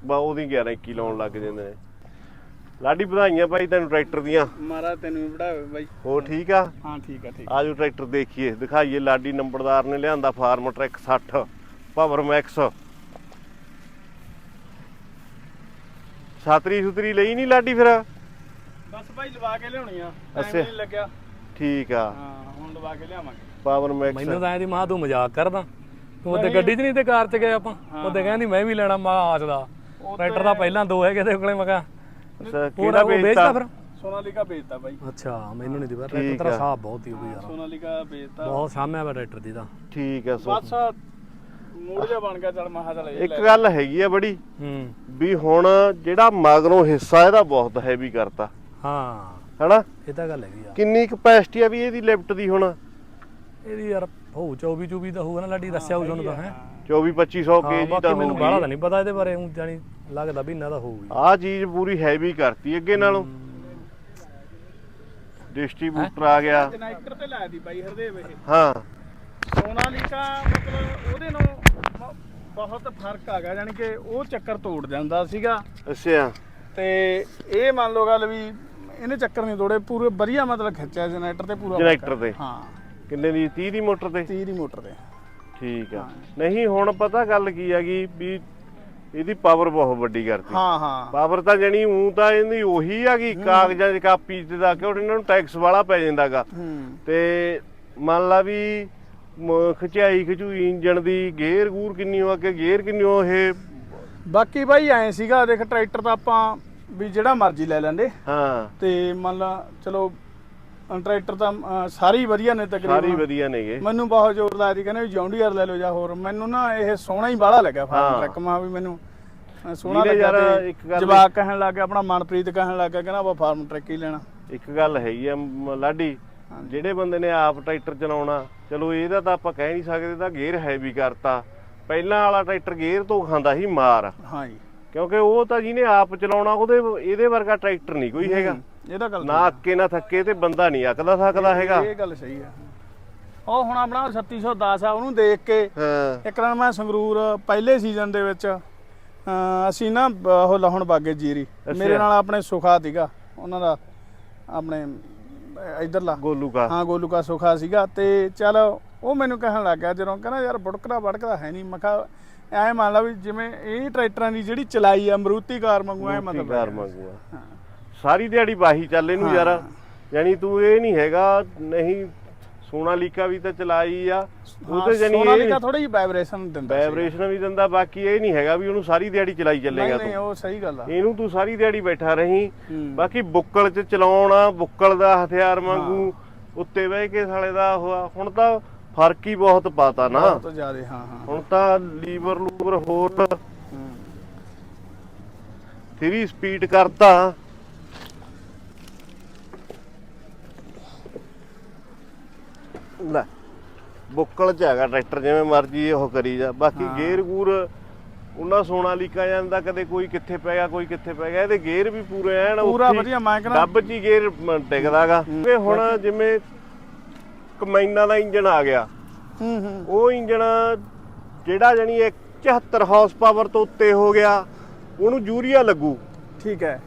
ਬਾ ਉਹਦੀ 11 21 ਲਾਉਣ ਲੱਗ ਜਾਂਦੇ ਨੇ। ਲਾਡੀ ਵਧਾਈਆਂ ਭਾਈ ਤੈਨੂੰ ਟਰੈਕਟਰ ਦੀਆਂ। ਮਾਰਾ ਤੈਨੂੰ ਵੀ ਬੜਾਵੇ ਬਾਈ। ਹੋਰ ਠੀਕ ਆ? ਹਾਂ ਠੀਕ ਆ ਠੀਕ ਆਜੋ ਟਰੈਕਟਰ ਦੇਖੀਏ ਦਿਖਾਈਏ। ਲਾਡੀ ਨੰਬਰਦਾਰ ਨੇ ਲਿਆਂਦਾ ਫਾਰਮ ਟਰੈਕ 60 ਪਾਵਰ ਮੈਕਸ। ਸਾਤਰੀ ਸੁਤਰੀ ਲਈ ਨਹੀਂ ਲਾਡੀ ਫਿਰ? ਬਸ ਬਾਈ ਲਵਾ ਕੇ ਲਿਆਉਣੀ ਆ। ਅੱਛਾ। ਟਾਈਮ ਨਹੀਂ ਲੱਗਿਆ। ਠੀਕ ਆ। ਹਾਂ ਹੁਣ ਲਵਾ ਕੇ ਲਿਆਵਾਂਗੇ। Power max. ਮੈਨੂੰ ਤਾਂ ਐ ਦੀ ਮਾਂ ਤੂੰ ਮਜ਼ਾਕ ਕਰਦਾ। ਤੂੰ ਉਹਦੇ ਗੱਡੀ 'ਚ ਨਹੀਂ ਤੇ ਕਾਰ 'ਚ ਗਏ ਆਪਾਂ? ਉਹਦੇ ਕਹਿੰਦੀ ਮੈਂ ਵੀ ਲੈਣਾ ਮਾਂ ਉਹ ਟਰੈਕਟਰ ਦਾ ਪਹਿਲਾਂ ਦੋ ਹੈਗੇ ਤੇ ਕੋਲੇ ਮੈਂ ਕਿਹਾ ਅੱਛਾ, ਪੂਰਾ ਕਿਹੜਾ ਉਹ ਵੇਚਦਾ ਫਿਰ? ਸੋਨਾਲੀਕਾ ਵੇਚਤਾ ਬਾਈ। ਅੱਛਾ ਮੈਨੂੰ ਨਹੀਂ ਦਿਵਾ ਠੀਕ ਟਰੈਕਟਰ ਤੇਰਾ ਆ। ਸਾਹ ਬਹੁਤ ਹੀ ਹੋ ਯਾਰ। ਸੋਨਾਲੀਕਾ ਵੇਚਤਾ। ਬਹੁਤ ਸਾਹਮਣੇ ਆ ਟਰੈਕਟਰ ਦੀ ਤਾਂ। ਠੀਕ ਆ ਸੋ ਬਸ ਮੂਡ ਜਿਹਾ ਬਣ ਗਿਆ ਚੱਲ ਮਹਾ ਚੱਲ ਇਹ ਇੱਕ ਲੈ ਗੱਲ ਹੈਗੀ ਆ ਬੜੀ ਹੂੰ। ਵੀ ਹੁਣ ਜਿਹੜਾ ਮਗਰੋਂ ਹਿੱਸਾ ਇਹਦਾ ਬਹੁਤ ਹੈਵੀ ਕਰਤਾ। ਹਾਂ। ਹਨਾ? ਇਹ ਤਾਂ ਗੱਲ ਹੈਗੀ ਆ। ਕਿੰਨੀ ਕਪੈਸਿਟੀ ਆ ਵੀ ਇਹਦੀ ਲਿਫਟ ਦੀ ਹੁਣ? ਇਹਦੀ ਯਾਰ ਹੋਊ 24 24 ਦਾ ਹੋਊਗਾ ਨਾ ਲਾਡੀ ਦੱਸਿਆ ਹੋਊ ਤੁਹਾਨੂੰ ਤਾਂ ਹੈ? 24 2500 ਹਾਂ ਕੇਜੀ ਬਾਕੀ ਦਾ ਮੈਨੂੰ ਬਾਹਲਾ ਤਾਂ ਹੋਊਗੀ ਨਹੀਂ ਪਤਾ ਇਹਦੇ ਬਾਰੇ ਊਂ ਜਾਣੀ ਲੱਗਦਾ ਵੀ ਇੰਨਾ ਦਾ ਹੋਊਗੀ। ਆਹ ਚੀਜ਼ ਪੂਰੀ ਹੈਵੀ ਕਰਤੀ ਅੱਗੇ ਨਾਲੋਂ। ਡਿਸਟ੍ਰੀਬਿਊਟਰ ਆ ਗਿਆ। ਜਨਾਈਟਰ ਤੇ ਲਾਇਆ ਦੀ ਬਾਈ ਹਰਦੇਵ ਇਹ। ਹਾਂ। ਸੋਨਾਲੀਕਾ ਮਤਲਬ ਉਹਦੇ ਨੂੰ ਮ- ਬਹੁਤ ਫ਼ਰਕ ਆ ਗਿਆ ਯਾਨੀ ਕਿ ਉਹ ਚੱਕਰ ਤੋੜ ਜਾਂਦਾ ਸੀਗਾ। ਅੱਛਾ। ਤੇ ਇਹ ਮੰਨ ਲਓ ਗੱਲ ਵੀ ਇਹਨੇ ਚੱਕਰ ਨਹੀਂ ਤੋੜੇ ਪੂਰੇ ਵਧੀਆ ਮਤਲਬ ਖਿੱਚਿਆ ਜਨਰੇਟਰ ਤੇ ਪੂਰਾ ਜਨਰੇਟਰ ਤੇ? ਹਾਂ। ਕਿੰਨੇ ਦੀ? 30 ਦੀ ਮੋਟਰ ਤੇ? 30 ਦੀ ਮੋਟਰ ਤੇ। ਠੀਕ ਆ। ਨਹੀਂ ਹੁਣ ਪਤਾ ਗੱਲ ਕੀ ਹੈਗੀ ਵੀ ਇਹਦੀ ਪਾਵਰ ਬਹੁਤ ਵੱਡੀ ਕਰਤੀ। ਹਾਂ ਹਾਂ। ਪਾਵਰ ਤਾਂ ਜਣੀ ਉਂ ਤਾਂ ਇਹਦੀ ਉਹੀ ਹੈਗੀ ਕਾਗਜ਼ਾਂ 'ਚ ਕਾਪੀ ਤੇ ਦਾ ਕਿਉਂ ਇਹਨਾਂ ਨੂੰ ਟੈਕਸ ਵਾਲਾ ਪੈ ਜਾਂਦਾਗਾ। ਤੇ ਮੰਨ ਲਾ ਵੀ ਖਿਚਾਈ ਖਿਚੂਈ ਇੰਜਣ ਦੀ ਗੇਅਰ ਗੂਰ ਕਿੰਨੀ ਹੋ ਅੱਗੇ ਗੇਅਰ ਕਿੰਨੀ ਹੋ ਇਹ ਬਾਕੀ ਬਾਈ ਐ ਸੀਗਾ ਦੇਖ ਟਰੈਕਟਰ ਤਾਂ ਆਪਾਂ ਵੀ ਜਿਹੜਾ ਮਰਜ਼ੀ ਲੈ ਲੈਂਦੇ। ਹਾਂ। ਤੇ ਮੰਨ ਲਾ ਚਲੋ ਟਰੈਕਟਰ ਤਾਂ ਅ, ਸਾਰੇ ਹੀ ਵਧੀਆ ਨੇ ਸਾਰੀ ਤਕਰੀਬਨ ਵਧੀਆ ਨੇਗੇ ਮੈਨੂੰ ਬਹੁਤ ਜ਼ੋਰ ਲਾਇਆ ਸੀ ਕਹਿੰਦੇ ਵੀ ਜੌਂਡੀਅਰ ਲੈ ਲਓ ਜਾਂ ਹੋਰ। ਮੈਨੂੰ ਨਾ ਇਹ ਸੋਹਣਾ ਹੀ ਬਾਹਲਾ ਲੱਗਾ ਹਾਂ। Farm truck. ਮਾ ਵੀ ਮੈਨੂੰ ਅ, ਸੋਹਣਾ ਵੀਰੇ ਲੱਗਾ ਯਾਰ, ਤੇ ਇੱਕ ਗੱਲ- ਜਵਾਕ ਕਹਿਣ ਲੱਗ ਗਿਆ ਆਪਣਾ ਮਨਪ੍ਰੀਤ ਕਹਿਣ ਲੱਗ ਗਿਆ ਕਹਿੰਦਾ ਆਪਾਂ ਫਾਰਮ ਟਰੱਕ ਹੀ ਲੈਣਾ। ਇੱਕ ਗੱਲ ਹੈਗੀ ਆ ਮ- ਲਾਡੀ ਜਿਹੜੇ ਬੰਦੇ ਨੇ ਆਪ ਟਰੈਕਟਰ ਚਲਾਉਣਾ ਚਲੋ ਇਹਦਾ ਤਾਂ ਆਪਾਂ ਕਹਿ ਨਹੀਂ ਸਕਦੇ ਤਾਂ ਗੇਅਰ ਹੈਵੀ ਕਰਤਾ। ਪਹਿਲਾਂ ਵਾਲਾ ਟਰੈਕਟਰ ਗੇਅਰ ਤੋਂ ਖਾਂਦਾ ਸੀ ਮਾਰ। ਹਾਂ ਜੀ ਕਿਉਂਕਿ ਉਹ ਤਾਂ ਜਿਹਨੇ ਆਪ ਚਲਾਉਣਾ ਉਹਦੇ ਇਹਦੇ ਵਰਗਾ ਟਰੈਕਟਰ ਨਹੀਂ ਕੋਈ ਹੈਗਾ। ਇਹ ਤਾਂ ਗੱਲ ਨਾ ਅੱਕੇ ਨਾ ਥੱਕੇ ਤੇ ਬੰਦਾ ਨਹੀਂ ਅੱਕਦਾ ਥੱਕਦਾ ਹੈਗਾ। ਇਹ ਗੱਲ ਸਹੀ ਹੈ ਉਹ ਹੁਣ ਆਪਣਾ 3610 ਆ ਉਹਨੂੰ ਦੇਖ ਕੇ ਹਾਂ। ਇੱਕ ਦਿਨ ਮੈਂ ਸੰਗਰੂਰ ਪਹਿਲੇ ਸੀਜ਼ਨ ਦੇ ਵਿੱਚ ਅਸੀਂ ਨਾ ਉਹ ਲਾਹਣ ਬਾਗੇ ਜੀਰੀ ਮੇਰੇ ਨਾਲ ਆਪਣੇ ਸੁਖਾ ਸੀਗਾ ਉਹਨਾਂ ਦਾ ਆਪਣੇ ਇੱਧਰਲਾ। ਗੋਲੂ ਕਾ ਹਾਂ ਗੋਲੂ ਕਾ ਸੁਖਾ ਸੀਗਾ ਤੇ ਚਲ ਉਹ ਮੈਨੂੰ ਕਹਿਣ ਲੱਗ ਜਦੋਂ ਕਹਿੰਦਾ ਯਾਰ ਬੁੜਕਦਾ ਬੜਕਦਾ ਹੈ ਨਹੀਂ ਮੈਂ ਕਿਹਾ ਐ ਮੰਨ ਲਾ ਵੀ ਜਿਵੇਂ ਇਹ ਟਰੈਕਟਰਾਂ ਦੀ ਜਿਹੜੀ ਚਲਾਈ ਆ ਮਰੂਤੀ ਕਾਰ ਵਾਂਗੂ ਐ ਮਤਲਬ ਕਾਰ ਹਾਂ। ਸਾਰੀ ਦਿਹਾੜੀ ਬਾਹੀ ਚੱਲ ਇਹਨੂੰ ਹਾਂ। ਯਾਰ ਯਾਨੀ ਤੂੰ ਇਹ ਨਹੀਂ ਹੈਗਾ ਨਹੀਂ ਸੋਨਾਲੀਕਾ ਵੀ ਤਾਂ ਚਲਾਈ ਆ ਉਹ ਤੇ ਜਾਨੀ ਸੋਨਾਲੀਕਾ ਇਹ ਥੋੜੀ ਜਿਹੀ ਵਾਈਬ੍ਰੇਸ਼ਨ ਦਿੰਦਾ। ਵਾਈਬ੍ਰੇਸ਼ਨ ਵੀ ਦਿੰਦਾ ਬਾਕੀ ਇਹ ਨਹੀਂ ਹੈਗਾ ਵੀ ਉਹਨੂੰ ਸਾਰੀ ਦਿਹਾੜੀ ਚਲਾਈ ਚੱਲੇਗਾ ਨਹੀਂ ਨਹੀਂ ਤੂੰ ਉਹ ਸਹੀ ਗੱਲ ਆ ਇਹਨੂੰ ਤੂੰ ਸਾਰੀ ਦਿਹਾੜੀ ਬੈਠਾ ਰਹੀਂ ਹੂੰ। ਬਾਕੀ ਬੁੱਕਲ 'ਚ ਚਲਾਉਣਾ ਬੁੱਕਲ ਦਾ ਹਥਿਆਰ ਵਾਂਗੂ ਉੱਤੇ ਬਹਿ ਕੇ ਸਾਲੇ ਦਾ ਉਹ ਆ। ਹੁਣ ਤਾਂ ਫ਼ਰਕ ਹੀ ਬਹੁਤ ਪਾਤਾ ਨਾ ਬਹੁਤ ਜ਼ਿਆਦਾ ਹਾਂ ਹਾਂ ਹੁਣ ਤਾਂ ਲੀਵਰ ਲੂਵਰ ਹੋਰ ਹੂੰ। 3 ਸਪੀਡ ਕਰਤਾ ਲੈ ਬੁੱਕਲ ਚ ਹੈਗਾ ਟਰੈਕਟਰ ਜਿਵੇਂ ਮਰਜ਼ੀ ਉਹ ਕਰੀ ਜਾ। ਬਾਕੀ। ਗੇਅਰ ਗੂਰ ਉਹਨਾਂ ਸੋਨਾ ਲੀਕਾ ਜਾਂਦਾ ਕਦੇ ਕੋਈ ਕਿੱਥੇ ਪੈ ਗਿਆ ਕੋਈ ਕਿੱਥੇ ਪੈ ਗਿਆ ਇਹਦੇ ਗੇਅਰ ਵੀ ਪੂਰੇ ਐਨ ਪੂਰਾ ਵਧੀਆ ਮੈਂ ਕਹਿੰਦਾ ਡੱਬ ਚ ਹੀ ਗੇਅਰ ਟਿਕਦਾਗਾ ਤੇ ਹੁਣ ਜਿਵੇਂ ਕਮੈਨਾ ਦਾ ਇੰਜਨ ਆ ਗਿਆ। ਹੂੰ ਹੂੰ। ਉਹ ਇੰਜਨ ਜਿਹੜਾ ਜਾਨੀ 74 ਹਾਰਸ ਪਾਵਰ ਤੋਂ ਉੱਤੇ ਹੋ ਗਿਆ ਉਹਨੂੰ ਯੂਰੀਆ ਲੱਗੂ। ਠੀਕ ਹੈ।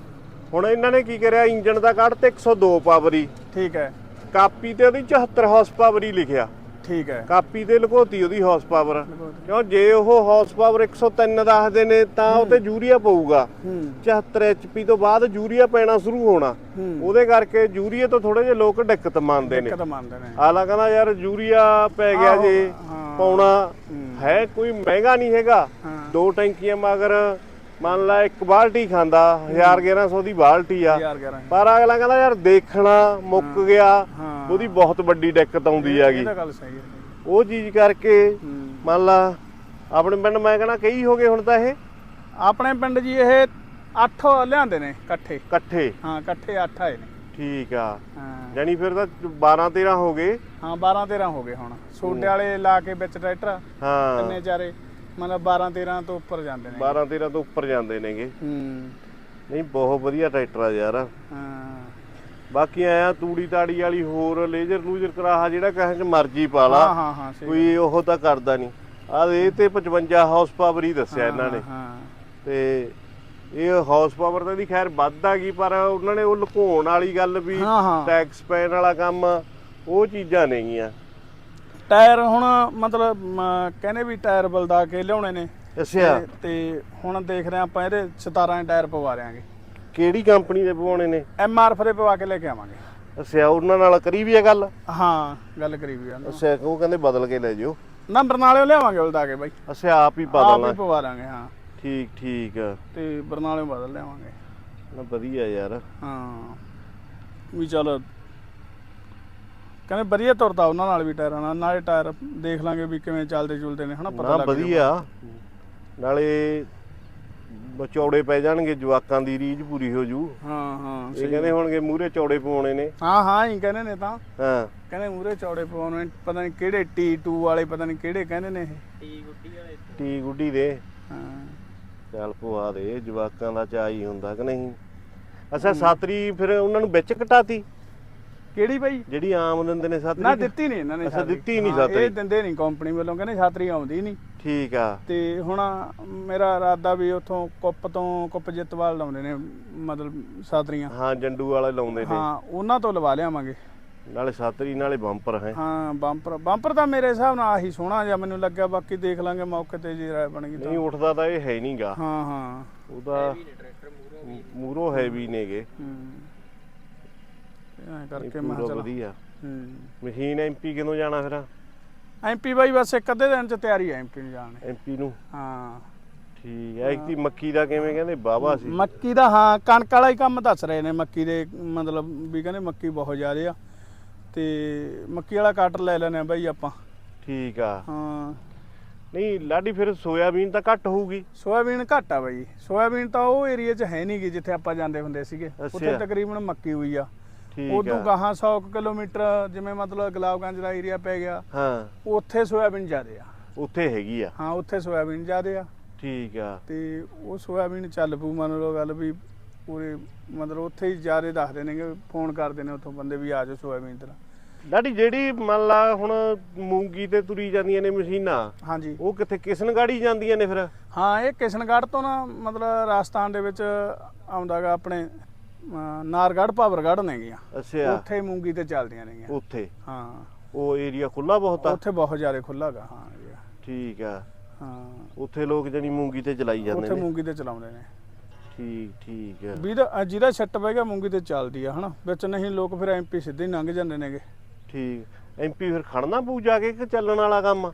ਹੁਣ ਇਹਨਾਂ ਨੇ ਕੀ ਕਰਿਆ ਇੰਜਨ ਦਾ ਕੱਢ ਤੇ 102 ਪਾਵਰ ਠੀਕ ਹੈ। ਕਾਪੀ ਤੇ ਉਹਦੀ 74 ਹਾਰਸ ਪਾਵਰ ਹੀ ਲਿਖਿਆ। ਠੀਕ ਹੈ। ਕਾਪੀ ਤੇ ਲੁਕੋਤੀ ਉਹਦੀ ਹਾਰਸ ਪਾਵਰ ਕਿਉਂ? ਜੇ ਉਹ ਹਾਰਸ ਪਾਵਰ 103 ਦੱਸਦੇ ਨੇ ਤਾਂ ਉਹ ਤੇ ਯੂਰੀਆ ਪਊਗਾ। ਹੂੰ। 74 ਐਚਪੀ ਤੋਂ ਬਾਅਦ ਯੂਰੀਆ ਪੈਣਾ ਸ਼ੁਰੂ ਹੋਣਾ। ਉਹਦੇ ਕਰਕੇ ਯੂਰੀਆ ਤੋਂ ਥੋੜੇ ਜਿਹੇ ਲੋਕ ਦਿੱਕਤ ਮੰਨਦੇ ਨੇ। ਦਿੱਕਤ ਮੰਨਦੇ ਨੇ। ਆਲਾ ਕਹਿੰਦਾ ਯਾਰ ਯੂਰੀਆ ਪੈ ਗਿਆ ਜੇ। ਪਾਉਣਾ ਹੂੰ। ਕੋਈ ਮਹਿੰਗਾ ਨਹੀਂ ਹੈਗਾ। ਦੋ ਟੈਂਕੀਆਂ ਮਗਰ ਮੰਨ ਲਾ ਇੱਕ ਬਾਲਟੀ ਖਾਂਦਾ 1000 1100 ਦੀ ਬਾਲਟੀ ਆ। ਪਰ ਅਗਲਾ ਕਹਿੰਦਾ ਯਾਰ ਦੇਖਣਾ ਮੁੱਕ ਗਿਆ। ਉਹਦੀ ਬਹੁਤ ਵੱਡੀ ਦਿੱਕਤ ਆਉਂਦੀ ਹੈਗੀ। ਉਹ ਚੀਜ਼ ਕਰਕੇ। ਮੰਨ ਲਾ ਆਪਣੇ ਪਿੰਡ ਮੈਂ ਕਹਿੰਦਾ ਕਈ ਹੋ ਗਏ ਹੁਣ ਤਾਂ ਇਹ। ਆਪਣੇ ਪਿੰਡ ਜੀ ਇਹ 8 ਲਿਆਂਦੇ ਨੇ ਇਕੱਠੇ। ਇਕੱਠੇ? ਹਾਂ ਇਕੱਠੇ 8 ਆਏ ਨੇ। ਠੀਕ ਆ। ਹਾਂ। ਜਾਨੀ ਫਿਰ ਤਾਂ 12 13 ਹੋ ਗਏ। ਹਾਂ 12 13 ਹੋ ਗਏ ਹੁਣ। ਸੋਡੇ ਵਾਲੇ ਲਾ ਕੇ ਵਿੱਚ ਟਰੈਕਟਰ ਹਾਂ। ਤਿੰਨੇ ਚਾਰੇ। ਮਤਲਬ 12 13 ਤੋਂ ਉੱਪਰ ਜਾਂਦੇ ਨੇ 12 13 ਤੋਂ ਉੱਪਰ ਜਾਂਦੇ ਨੇਗੇ। ਹੂੰ। ਨਹੀਂ ਬਹੁਤ ਵਧੀਆ ਟਰੈਕਟਰ ਆ ਯਾਰ। ਹਾਂ। ਬਾਕੀ ਆਇਆ ਤੂੜੀ ਤਾੜੀ ਵਾਲੀ ਹੋਰ ਲੇਜ਼ਰ ਲੂਜ਼ਰ ਕਰਾਹਾ ਜਿਹੜਾ ਕਹੇ ਚ ਮਰਜ਼ੀ ਪਾ ਲਾ। ਹਾਂ ਹਾਂ ਹਾਂ ਸਹੀ ਕੋਈ ਉਹ ਤਾਂ ਕਰਦਾ ਨਹੀਂ। ਆ ਇਹ ਤੇ 55 ਹਾਰਸ ਪਾਵਰ ਹੀ ਦੱਸਿਆ ਇਹਨਾਂ ਨੇ। ਹਾਂ। ਤੇ ਇਹ ਹਾਰਸ ਪਾਵਰ ਤਾਂ ਦੀ ਖੈਰ ਵੱਧ ਆ ਗਈ ਪਰ ਉਹਨਾਂ ਨੇ ਉਹ ਲੁਕਾਉਣ ਵਾਲੀ ਗੱਲ ਵੀ ਹਾਂ ਹਾਂ। ਟੈਕਸ ਪੈਣ ਵਾਲਾ ਕੰਮ ਉਹ ਚੀਜ਼ਾਂ ਨੇਗੀਆਂ। ਟਾਇਰ ਹੁਣ ਮਤਲਬ ਕਹਿੰਦੇ ਵੀ ਟਾਇਰ ਬਲਦਾ ਕੇ ਲਿਆਉਣੇ ਨੇ। ਅੱਛਾ। ਤੇ- ਤੇ ਹੁਣ ਦੇਖਦੇ ਹਾਂ ਆਪਾਂ ਇਹਦੇ 17 ਟਾਇਰ ਪਵਾ ਰਿਆਂਗੇ ਕਿਹੜੀ ਕੰਪਨੀ ਦੇ ਪਵਾਉਣੇ ਨੇ? ਐਮ ਆਰ ਦੇ ਪਵਾ ਕੇ ਲੈ ਕੇ ਆਵਾਂਗੇ। ਅੱਛਾ ਉਹਨਾਂ ਨਾਲ ਕਰੀ ਵੀ ਆ ਗੱਲ? ਹਾਂ ਗੱਲ ਕਰੀ ਵੀ ਆ। ਅੱਛਾ ਉਹ ਕਹਿੰਦੇ ਬਦਲ ਕੇ ਲੈ ਜਿਓ। ਨਾ ਬਰਨਾਲਿਓ ਲਿਆਵਾਂਗੇ ਬਲਦਾ ਕੇ ਬਾਈ। ਅੱਛਾ ਆਪ ਹੀ ਆਪ ਬਦਲਣਾ ਹੀ ਪਵਾ ਲਾਂਗੇ ਹਾਂ। ਠੀਕ ਠੀਕ ਆ। ਤੇ ਬਰਨਾਲਿਓ ਬਦਲ ਲਿਆਵਾਂਗੇ। ਨਾ ਵਧੀਆ ਯਾਰ। ਹਾਂ। ਵੀ ਚੱਲ ਕਹਿੰਦੇ ਵਧੀਆ ਤੁਰਦਾ ਉਹਨਾਂ ਨਾਲ ਵੀ ਟਾਇਰਾਂ ਨਾਲ ਨਾਲੇ ਟਾਇਰ ਦੇਖ ਲਾਂਗੇ ਵੀ ਕਿਵੇਂ ਚੱਲਦੇ ਚੁਲਦੇ ਨੇ ਹਨਾ ਪਤਾ ਨਾ ਲੱਗ ਜਾਊਗਾ। ਵਧੀਆ ਨਾਲੇ ਚੌੜੇ ਪੈ ਜਾਣਗੇ ਜਵਾਕਾਂ ਦੀ ਰੀਝ ਪੂਰੀ ਹੋ ਜੂ। ਹਾਂ ਹਾਂ ਇਹ। ਕਹਿੰਦੇ ਹੋਣਗੇ ਮੂਹਰੇ ਚੌੜੇ ਪਵਾਉਣੇ ਨੇ। ਹਾਂ ਹਾਂ ਹੀ ਕਹਿੰਦੇ ਨੇ ਤਾਂ। ਹਾਂ। ਕਹਿੰਦੇ ਮੂਰੇ ਚੌੜੇ ਪਵਾਉਣੇ ਪਤਾ ਨਹੀਂ ਕਿਹੜੇ T2 ਵਾਲੇ ਪਤਾ ਨਹੀਂ ਕਿਹੜੇ ਕਹਿੰਦੇ ਨੇ ਇਹ। ਟੀ ਗੁੱਡੀ ਦੇ। ਹਾਂ। ਚੱਲ ਪਵਾ ਦੇ ਜਵਾਕਾਂ ਦਾ ਚਾਹੀ ਹੁੰਦਾ ਕਿ ਨਹੀਂ। ਅੱਛਾ ਸਾਤਰੀ ਫਿਰ ਉਹਨਾਂ ਨੂੰ ਵਿੱਚ ਕਟਾਤੀ? ਕਿਹੜੀ ਬਾਈ? ਜਿਹੜੀ ਆਮ ਦਿੰਦੇ ਨੇ ਸਾਤਰੀ ਨਾ ਦਿੱਤੀ ਨਹੀਂ ਇਹਨਾਂ ਨੇ ਅੱਛਾ, ਛਾਤਰੀ। ਦਿੱਤੀ ਨਹੀਂ ਛਾਤਰੀ। ਇਹ ਦਿੰਦੇ ਨਹੀਂ ਕੰਪਨੀ ਵੱਲੋਂ ਕਹਿੰਦੇ ਛਾਤਰੀ ਆਉਂਦੀ ਨਹੀਂ। ਠੀਕ ਆ। ਤੇ ਹੁਣ ਮੇਰਾ ਇਰਾਦਾ ਵੀ ਉਥੋਂ ਕੁੱਪ ਤੋਂ ਕੁੱਪ ਜਿੱਤਵਾਲ ਲਾਉਂਦੇ ਨੇ ਮਤਲਬ ਛਾਤਰੀਆਂ ਹਾਂ ਜੰਡੂ ਵਾਲੇ ਲਾਉਂਦੇ ਨੇ। ਹਾਂ ਉਹਨਾਂ ਤੋਂ ਲਵਾ ਲਿਆਵਾਂਗੇ। ਨਾਲੇ ਸਾਤਰੀ ਨਾਲੇ ਬੰਪਰ ਹੈ। ਹਾਂ ਬੰਪਰ ਬੰਪਰ ਤਾਂ ਮੇਰੇ ਹਿਸਾਬ ਨਾਲ ਆਹੀ ਸੋਹਣਾ ਜਿਹਾ ਮੈਨੂੰ ਲੱਗਿਆ ਬਾਕੀ ਦੇਖ ਲਾਂਗੇ ਮੌਕੇ ਤੇ ਜੇ ਰਾਏ ਬਣ ਗਈ ਤਾਂ। ਨਹੀਂ ਉੱਠਦਾ ਤਾਂ ਇਹ ਹੈ ਨਹੀਂਗਾ ਹਾਂ ਹਾਂ। ਉਹਦਾ ਮੂਰੋ ਹੈਵੀ ਨੇਗੇ। ਹੂੰ। ਐਂ ਕਰਕੇ ਮੈਂ ਪੂਰਾ ਚਲ ਵਧੀਆ। ਹੂੰ। ਮਸ਼ੀਨ ਐਮਪੀ ਕਿਦੋਂ ਜਾਣਾ ਫਿਰ? ਐਮਪੀ ਬਾਈ ਬਸ ਇੱਕ ਅੱਧੇ ਦਿਨ ਚ ਤਿਆਰੀ ਹੈ ਐਮਪੀ ਨੂੰ ਜਾਣ ਦੀ। ਐਮਪੀ ਨੂੰ? ਹਾਂ। ਠੀਕ ਹੈ ਇੱਕ ਦੀ ਮੱਕੀ ਦਾ ਕਿਵੇਂ ਕਹਿੰਦੇ ਬਾਵਾ ਸੀ? ਮੱਕੀ ਦਾ ਹਾਂ ਕਣਕ ਵਾਲਾ ਹੀ ਕੰਮ ਦੱਸ ਰਹੇ ਨੇ ਮੱਕੀ ਦੇ ਮਤਲਬ ਵੀ ਕਹਿੰਦੇ ਮੱਕੀ ਬਹੁਤ ਜ਼ਿਆਦਾ ਆ। ਤੇ ਮੱਕੀ ਵਾਲਾ ਕੱਟ ਲੈ ਲੈਣੇ ਆ ਬਾਈ ਆਪਾਂ। ਠੀਕ ਆ। ਹਾਂ। ਨਹੀਂ ਲਾਡੀ ਫਿਰ ਸੋਇਆਬੀਨ ਤਾਂ ਘੱਟ ਹੋਊਗੀ। ਸੋਇਆਬੀਨ ਘੱਟ ਆ ਬਾਈ। ਸੋਇਆਬੀਨ ਤਾਂ ਉਹ ਏਰੀਆ 'ਚ ਹੈ ਨਹੀਂਗੀ ਜਿੱਥੇ ਆਪਾਂ ਜਾਂਦੇ ਹੁੰਦੇ ਸੀਗੇ। ਉੱਥੇ ਅੱਛਾ। ਤਕਰੀਬਨ ਮੱਕੀ ਹੋਈ ਆ। ਠੀਕ ਉਦੋਂ ਗਾਹਾਂ 100 ਕੁ ਕਿਲੋਮੀਟਰ ਜਿਵੇਂ ਮਤਲਬ ਗੁਲਾਬਗੰਜ ਦਾ ਏਰੀਆ ਪੈ ਗਿਆ ਹਾਂ। ਉੱਥੇ ਸੋਇਆਬੀਨ ਜ਼ਿਆਦੇ ਆ। ਉੱਥੇ ਹੈਗੀ ਆ। ਹਾਂ ਉੱਥੇ ਸੋਇਆਬੀਨ ਜ਼ਿਆਦੇ ਆ। ਠੀਕ ਆ। ਤੇ ਉਹ ਸੋਇਆਬੀਨ ਚੱਲ ਪੂ ਮੰਨ ਲਓ ਗੱਲ ਵੀ ਪੂਰੇ ਮਤਲਬ ਉੱਥੇ ਹੀ ਜ਼ਿਆਦੇ ਦੱਸਦੇ ਨੇਗੇ ਫੋਨ ਕਰਦੇ ਨੇ ਉੱਥੋਂ ਬੰਦੇ ਵੀ ਆ ਜਾਓ ਸੋਇਆਬੀਨ ਤੇ। ਲਾਡੀ ਜਿਹੜੀ ਮੰਨ ਲਾ ਹੁਣ ਮੂੰਗੀ ਤੇ ਤੁਰੀ ਜਾਂਦੀਆਂ ਨੇ ਮਸ਼ੀਨਾਂ ਹਾਂਜੀ। ਉਹ ਕਿੱਥੇ ਕਿਸਨਗਾੜੀ ਜਾਂਦੀਆਂ ਨੇ ਫਿਰ? ਹਾਂ ਇਹ ਕਿਸ਼ਨਗੜ੍ਹ ਤੋਂ ਨਾ ਮਤਲਬ ਰਾਜਸਥਾਨ ਦੇ ਵਿੱਚ ਆਉਂਦਾਗਾ ਆਪਣੇ ਅਮ, ਨਾਰਗੜ੍ਹ ਪਾਵਰਗੜ੍ਹ ਨੇਗੀਆਂ ਅੱਛਾ। ਉੱਥੇ ਮੂੰਗੀ ਤੇ ਚੱਲਦੀਆਂ ਨੇਗੀਆਂ ਉੱਥੇ? ਹਾਂ। ਉਹ ਏਰੀਆ ਖੁੱਲਾ ਬਹੁਤ ਆ? ਉੱਥੇ ਬਹੁਤ ਜ਼ਿਆਦਾ ਖੁੱਲਾਗਾ ਹਾਂ ਠੀਕ ਆ। ਹਾਂ। ਉੱਥੇ ਲੋਕ ਜਣੀ ਮੂੰਗੀ ਤੇ ਚਲਾਈ ਜਾਂਦੇ ਉੱਥੇ ਨੇ। ਮੂੰਗੀ ਤੇ ਚਲਾਉਂਦੇ ਨੇ। ਠੀਕ ਠੀਕ ਆ। ਵੀ ਦਾ ਜਿਹਦਾ ਛੱਟ ਪੈ ਗਿਆ ਮੂੰਗੀ ਤੇ ਚੱਲਦੀ ਆ ਹਨਾ। ਵਿੱਚ ਨਹੀਂ ਲੋਕ ਫਿਰ ਐਮਪੀ ਸਿੱਧੇ ਹੀ ਲੰਘ ਜਾਂਦੇ ਨੇਗੇ। ਠੀਕ। ਐਮਪੀ ਫਿਰ ਖੜਨਾ ਪਊ ਜਾ ਕੇ ਕਿ ਚੱਲਣ ਵਾਲਾ ਕੰਮ? ਆ?